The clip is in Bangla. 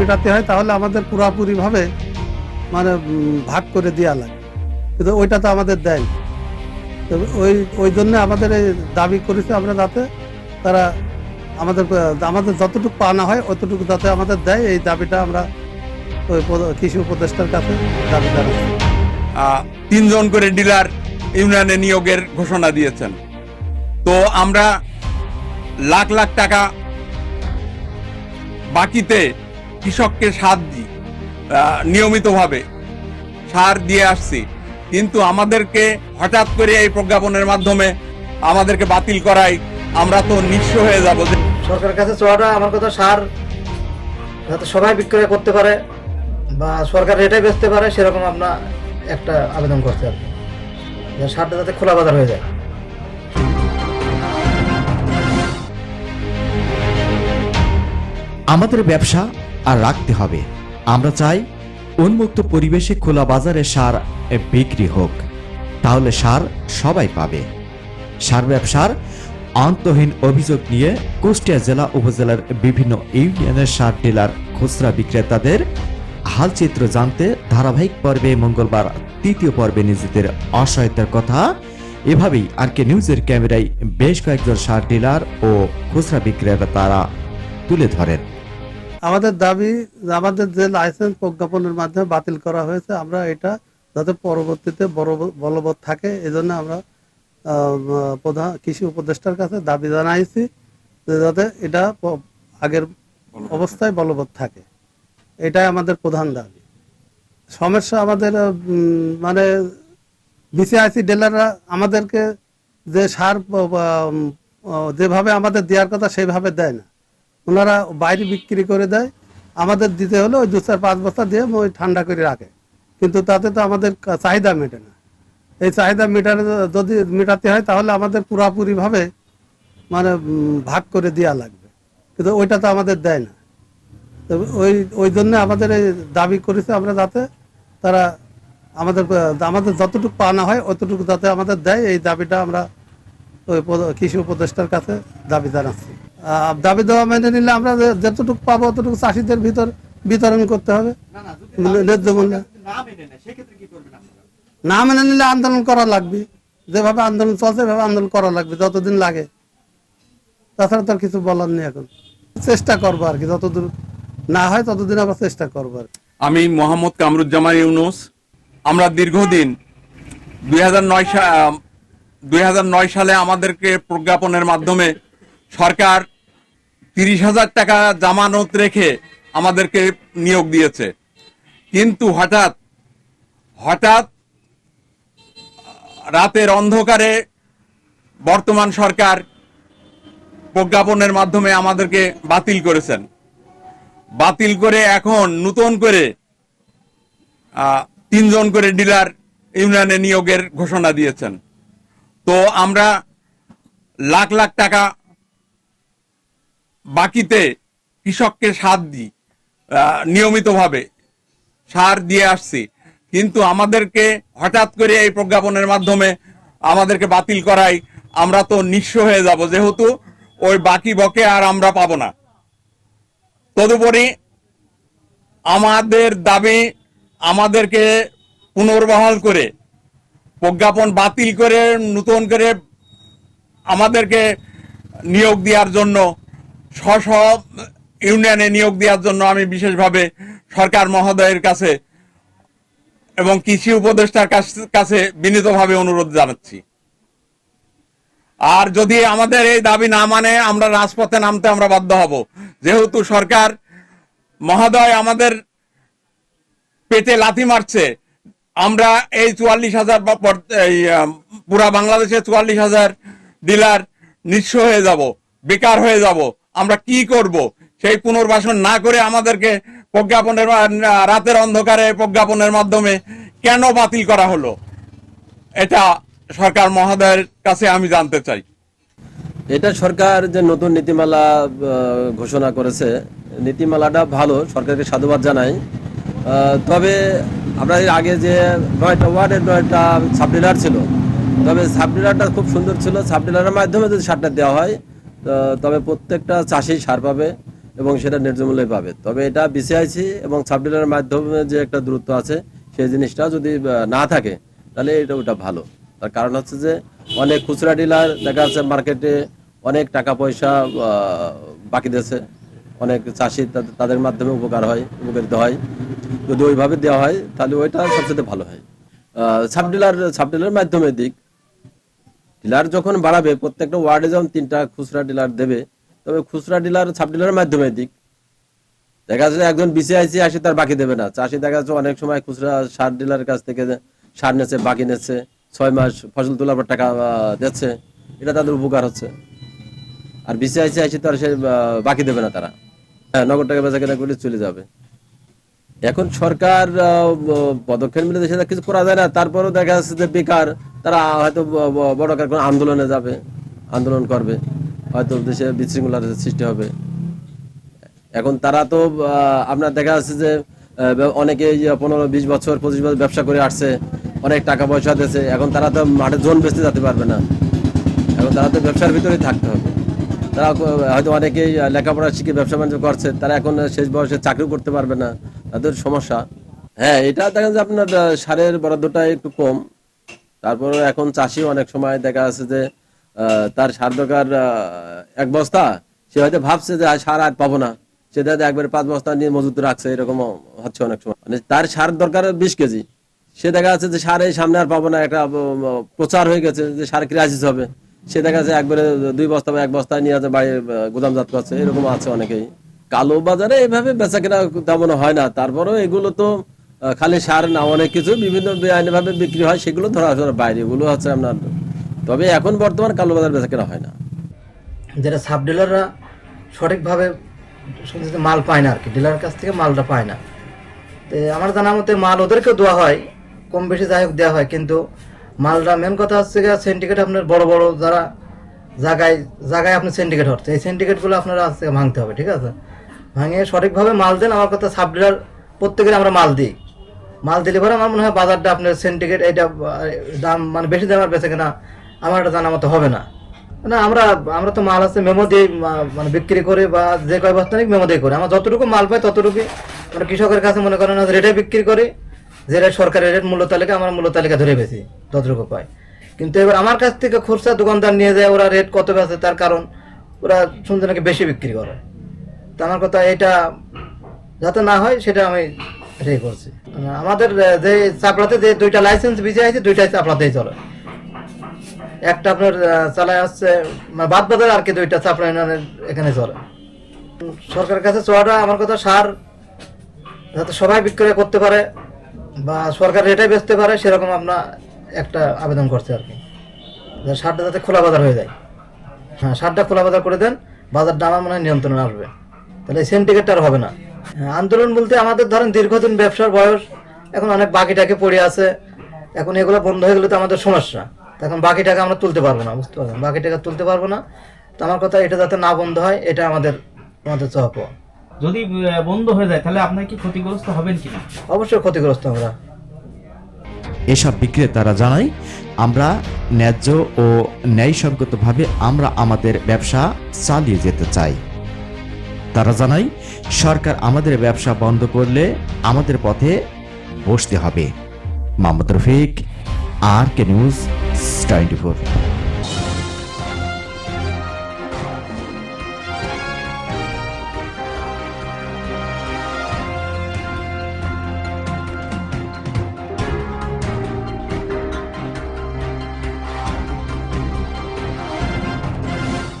মেটাতে হয়, তাহলে আমাদের পুরাপুরিভাবে মানে ভাগ করে দেওয়া লাগে। কিন্তু ওইটা তো আমাদের দেয়। তো ওই ওই জন্য আমাদের এই দাবি করেছে আমরা যাতে তারা আমাদের আমাদের যতটুকু পাওনা হয়, অতটুকু যাতে আমাদের দেয়। এই দাবিটা আমরা ওই কৃষি উপদেষ্টার কাছে দাবি জানাচ্ছি। তিনজন করে ডিলার ইউনিয়নে নিয়োগের ঘোষণা দিয়েছেন। তো আমরা লাখ লাখ টাকা বাকিতে কৃষককে সার দিই নিয়মিতভাবে সার দিয়ে আসছি কিন্তু আমাদেরকে হঠাৎ করে এই প্রজ্ঞাপনের মাধ্যমে আমাদেরকে বাতিল করায় আমরা তো নিঃস্ব হয়ে যাব সরকারের কাছে চাওয়াটা আমার কথা সার যাতে সবাই বিক্রয় করতে পারে বা সরকার রেটে বেচতে পারে সেরকম আমরা একটা আবেদন করতে আর কি। যে সারটা যাতে খোলা বাজার হয়ে যায় আমাদের ব্যবসা আর রাখতে হবে। আমরা চাই উন্মুক্ত পরিবেশে খোলা বাজারে সার বিক্রি হোক। তাহলে সার সবাই পাবে। সার ব্যবসার অন্তহীন অভিযোগ নিয়ে কুষ্টিয়া জেলা উপজেলার বিভিন্ন ইউনিয়নের সার ডিলার, খুচরা বিক্রেতাদের হালচিত্র জানতে ধারাবাহিক পর্বে মঙ্গলবার তৃতীয় পর্বে নিজেদের অসহায়তার কথা এভাবেই আর কে নিউজের ক্যামেরায় বেশ কয়েকজন সার ডিলার ও খুচরা বিক্রেতা তারা তুলে ধরেন। আমাদের দাবি, আমাদের যে লাইসেন্স প্রজ্ঞাপনের মাধ্যমে বাতিল করা হয়েছে, আমরা এটা যাতে পরবর্তীতে বলবৎ থাকে, এজন্য আমরা প্রধান, কৃষি উপদেষ্টার কাছে দাবি জানাইছি যে যাতে এটা আগের অবস্থায় বলবৎ থাকে। এটাই আমাদের প্রধান দাবি। সমস্যা আমাদের মানে বিসিআইসি ডিলাররা আমাদেরকে যে সার যেভাবে আমাদের দেওয়ার কথা, সেইভাবে দেয় না। ওনারা বাইরে বিক্রি করে দেয়। আমাদের দিতে হলে ওই দু চার পাঁচ বস্তা দিয়ে ওই ঠান্ডা করে রাখে। কিন্তু তাতে তো আমাদের চাহিদা মেটে না। এই চাহিদা মেটানো যদি মেটাতে হয় তাহলে আমাদের পুরাপুরিভাবে মানে ভাগ করে দেওয়া লাগবে। কিন্তু ওইটা তো আমাদের দেয় না। ওই ওই জন্য আমাদের এই দাবি করেছে আমরা যাতে তারা আমাদের আমাদের যতটুকু পাওনা হয় অতটুকু যাতে আমাদের দেয়। এই দাবিটা আমরা ওই কৃষি উপদেষ্টার কাছে দাবি জানাচ্ছি। দাবি দেওয়া মেনে নিলে আমরা যতটুকু পাবো অতটুকু চাষিদের ভিতর বিতরণ করতে হবে। ন্যায্য মূল্যে। না মেনে নিলে আন্দোলন করা লাগবে। যেভাবে আন্দোলন চলছে সেভাবে আন্দোলন করা লাগবে যতদিন লাগে। তাছাড়া তো আর কিছু বলার নেই এখন। চেষ্টা করব আর কি যতদূর না হয় ততদিন আবার চেষ্টা করব আর আমি মোহাম্মদ কামরুজ্জামান ইউনুস। আমরা দীর্ঘদিন দুই হাজার সালে আমাদেরকে প্রজ্ঞাপনের মাধ্যমে সরকার তিরিশ হাজার টাকা জামানত রেখে আমাদেরকে নিয়োগ দিয়েছে। কিন্তু হঠাৎ হঠাৎ, রাতের অন্ধকারে বর্তমান সরকার প্রজ্ঞাপনের মাধ্যমে আমাদেরকে বাতিল করেছেন। বাতিল করে এখন নতুন করে তিনজন করে ডিলার ইউনিয়নে নিয়োগের ঘোষণা দিয়েছেন। তো আমরা লাখ লাখ টাকা বাকিতে কৃষককে সার দিই নিয়মিতভাবে সার দিয়ে আসছি। কিন্তু আমাদেরকে হঠাৎ করে এই প্রজ্ঞাপনের মাধ্যমে আমাদেরকে বাতিল করাই আমরা তো নিঃস্ব হয়ে যাব, যেহেতু ওই বাকি বকে আর আমরা পাবো না। তদুপরি আমাদের দাবি আমাদেরকে পুনর্বহাল করে, প্রজ্ঞাপন বাতিল করে, নতুন করে আমাদেরকে নিয়োগ দেওয়ার জন্য স্ব ইউনিয়নে নিয়োগ দেওয়ার জন্য আমি বিশেষভাবে সরকার মহোদয়ের কাছে এবং কৃষি উপদেষ্টার কাছ- বিনীতভাবে অনুরোধ জানাচ্ছি। আর যদি আমাদের এই দাবি না মানে আমরা রাজপথে নামতে আমরা বাধ্য হব। যেহেতু সরকার মহোদয় আমাদের পেটে লাথি মারছে, আমরা এই চুয়াল্লিশ হাজার পুরা বাংলাদেশে চুয়াল্লিশ হাজার ডিলার নিঃস্ব হয়ে যাব, বেকার হয়ে যাব। আমরা কি করব? সেই পুনর্বাসন না করে আমাদেরকে প্রজ্ঞাপনের রাতের অন্ধকারে প্রজ্ঞাপনের মাধ্যমে কেন বাতিল করা হলো? এটা সরকার মহোদয়ের কাছে আমি জানতে চাই। এটা সরকার যে নতুন নীতিমালা ঘোষণা করেছে, নীতিমালাটা ভালো, সরকারকে সাধুবাদ জানাই। তবে আমরা আগে যে নয়টা ওয়ার্ডের নয়টা সাবডিলার ছিল, তবে সাবডিলারটা খুব সুন্দর ছিল। সাবডিলারের মাধ্যমে যদি সারটা দেওয়া হয় তবে প্রত্যেকটা চাষি সার পাবে এবং সেটা ন্যায্য মূল্যে পাবে। তবে এটা বিসিআইসি এবং সাব ডিলারের মাধ্যমে যে একটা দূরত্ব আছে, সেই জিনিসটা যদি না থাকে, তাহলে এটা ওটা ভালো। তার কারণ হচ্ছে যে, অনেক খুচরা ডিলার, দেখা যাচ্ছে মার্কেটে অনেক টাকা পয়সা বাকি দিয়েছে। অনেক চাষি তাদের- মাধ্যমে উপকার হয়, উপকৃত হয়। যদি ওইভাবে দেওয়া হয়, তাহলে ওইটা সবচেয়ে ভালো হয়। সাব ডিলার সাব ডিলার মাধ্যমে দিক। ডিলার যখন বাড়াবে, প্রত্যেকটা ওয়ার্ডে যখন তিনটা খুচরা ডিলার দেবে, তবে খুচরা ডিলার সাব ডিলারের মাধ্যমে দিক। দেখা যাচ্ছে একজন বিসিআইসি আসে, তার বাকি দেবে না। চাষি দেখা যাচ্ছে অনেক সময় খুচরা সার ডিলারের কাছ থেকে সার নেছে বাকি নেছে ছয় মাস ফসল তোলার পর টাকা দিচ্ছে। এটা তাদের উপকার হচ্ছে। আর বিসিআইসি আসে তো আর সে বাকি দেবে না তারা। হ্যাঁ নগদ টাকা বেচা কেনা করলে চলে যাবে। এখন সরকার পদক্ষেপ নিলে দেশে কিছু করা যায় না, তারপরেও দেখা যাচ্ছে যে বেকার, তারা হয়তো বড় কোনো আন্দোলনে যাবে, আন্দোলন করবে, হয়তো দেশে বিশৃঙ্খলার সৃষ্টি হবে। এখন তারা তো আপনার দেখা যাচ্ছে যে অনেকে পনেরো, বিশ বছর, পঁচিশ বছর ব্যবসা করে আসছে, অনেক টাকা পয়সা দিয়েছে, এখন তারা তো মাঠে জোন বেচতে যেতে পারবে না। এখন তারা তো ব্যবসার ভিতরেই থাকতে হবে। তারা হয়তো অনেকেই লেখাপড়া শিখে ব্যবসা বাণিজ্য করছে, তারা এখন শেষ বয়সে চাকরি করতে পারবে না। তাদের সমস্যা। হ্যাঁ এটা দেখেন যে আপনার সারের বরাদ্দটা একটু কম। তারপরে এখন চাষি অনেক সময় দেখা যাচ্ছে যে তার সার দরকার এক বস্তা। সে হয়তো ভাবছে যে সার আর পাবো না। সে দেখা একবারে পাঁচ বস্তা নিয়ে মজুত রাখছে, এরকম হচ্ছে অনেক সময়। মানে তার সার দরকার বিশ কেজি। সে দেখা যাচ্ছে যে, সার এই সামনে আর পাবো না। একটা প্রচার হয়ে গেছে যে, সার ক্রাইসিস হবে। সে দেখা যাচ্ছে একবারে দুই বস্তা বা এক বস্তা নিয়ে আছে বাড়ি গুদামজাত করছে, এরকম আছে অনেকেই। কালো বাজারে এভাবে বেচা কেনা তেমন হয় না। তারপরেও এগুলো তো খালি সার না, অনেক কিছু বিভিন্ন বেআইনি ভাবে বিক্রি হয়, সেগুলো ধরা ধরা বাইরে, এগুলো হচ্ছে আপনার, তবে এখন বর্তমান কালো বাজার বেচা কেনা হয় না। যেটা সাব ডিলাররা সঠিকভাবে মাল পায় না আর কি, ডিলারের কাছ থেকে মালটা পায় না। তো আমার জানা মতে মাল ওদেরকেও দেওয়া হয়, কম বেশি যাই হোক দেওয়া হয়, কিন্তু মালটা মেন কথা হচ্ছে গিয়ে সিন্ডিকেট আপনার বড় বড় যারা জায়গায় জায়গায় আপনি সিন্ডিকেট হচ্ছে, এই সিন্ডিকেটগুলো আপনারা আজকে ভাঙতে হবে, ঠিক আছে? ভাঙে, সঠিকভাবে মাল দেন, আমার কথা সাব ডিলার প্রত্যেকের আমরা মাল দিই। মাল দিলে পরে আমার মনে হয় বাজারটা আপনার সিন্ডিকেট এইটা দাম মানে বেশি দামের বেচে কিনা আমার এটা জানা মতো হবে না। না, আমরা আমরা তো মাল আছে, মেমো দিয়ে মানে বিক্রি করে বা যে কয় বস্তা নিক মেমো দিয়ে করে। আমরা যতটুকু মাল পাই ততটুকু আমরা কৃষকের কাছে মনে করেন রেটে বিক্রি করি, যে রেট সরকারের রেট, মূল্য তালিকা, আমরা মূল্য তালিকা ধরে বেশি যতটুকু পাই। কিন্তু এবার আমার কাছ থেকে খুচরা দোকানদার নিয়ে যায়, ওরা রেট কত বেচে, তার কারণ ওরা শুনতে নাকি বেশি বিক্রি করে। তো আমার কথা এটা যাতে না হয়, সেটা আমি এটাই করছি। মানে আমাদের যে চাপড়াতে যে দুইটা লাইসেন্স বিজয় আছে, দুইটাই চাপড়াতেই চলে। একটা আপনার চালায় হচ্ছে মানে বাদ বাজার আর কি দুইটা চাপড়া এখানে চলে। সরকারের কাছে চোয়াটা আমার কথা, সার যাতে সবাই বিক্রয় করতে পারে বা সরকার রেটে বেচতে পারে, সেরকম আমরা একটা আবেদন করছি আর কি। সারটা যাতে খোলা বাজার হয়ে যায়। হ্যাঁ সারটা খোলা বাজার করে দেন বাজার দাম আমার মনে হয় নিয়ন্ত্রণে আসবে। তাহলে সেন্টিকেটটা আর হবে না। হ্যাঁ, আন্দোলন বলতে আমাদের ধরেন দীর্ঘদিন ব্যবসার বয়স এখন অনেক বাকি টাকা পড়ে আছে। এখন এগুলো বন্ধ হয়ে গেলে তো আমাদের সমস্যা। এখন বাকি টাকা আমরা তুলতে পারব না বুঝতে পারবেন বাকি টাকা তুলতে পারব না। তো আমার কথা এটা যাতে না বন্ধ হয় এটা আমাদের আমাদের চাপ। যদি বন্ধ হয়ে যায় তাহলে আপনার কি ক্ষতিগ্রস্ত হবেন কিনা? অবশ্যই ক্ষতিগ্রস্ত আমরা। এসব বিক্রেতারা জানায় আমরা ন্যায্য ও ন্যায়সঙ্গতভাবে আমরা আমাদের ব্যবসা চালিয়ে যেতে চাই। তারা জানায়, সরকার আমাদের ব্যবসা বন্ধ করলে আমাদের পথে বসতে হবে। Mohammad Rafiq, R K news, twenty